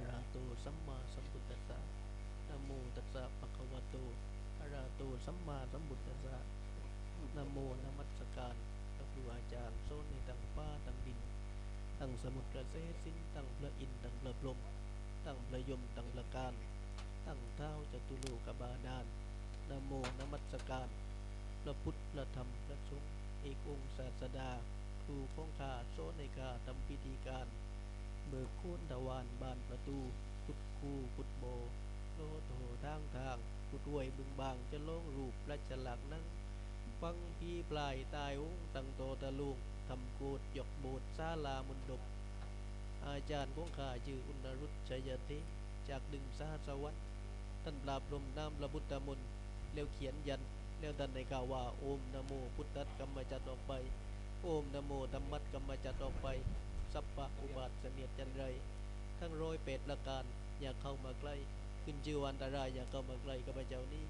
ระหะโตสัมมาสัมพุทธัสสะนะโมตัสสะภะคะวะโตอะระหะโตสัมมาสัมพุทธัสสะนะโมนมัสการพระครูอาจารย์โซนในตังฟ้าตังดินตังสมุทรเสสินตังพระอินตังพระพรหมตังพระยมตังพระการตังเท้าจตุโลกบาดาลนโมนมัสการ พระพุทธพระธรรมพระสงฆ์เอกองค์ศาสดา ครูของขาโซนในข้าทำพิธีการ เบิกโคนตะวันบานประตูขุดคูขุดโบโลโถทางทางขุดห้วยบึงบางจะโลงรูปราชลักนั่งฟังพี่ปลายตายองตั้งโตตะลุงทำโกดหยกโบดซาลามุนดบอาจารย์ของข้าชื่ออุณรุตชัยเทจากดึงสาสวรรค์ท่านปราบลมน้ำระบุตรมนต์แล้วเขียนยันแล้วท่านในกล่าวว่าโอมนโมพุทธัสกรรมจัดออกไป โอมนโมธรรมัสกรรมจัดออกไป สัพพะอุบาทเสนียดจันไร ทั้งร้อยเป็ดละการอย่าเข้ามาใกล้ ขึ้นชื่อวันตรายอย่าเข้ามาใกล้ข้าพเจ้านี้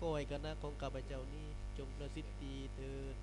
ก็ให้คณะของข้าพเจ้านี้จงประสิทธิ์ดีเถิด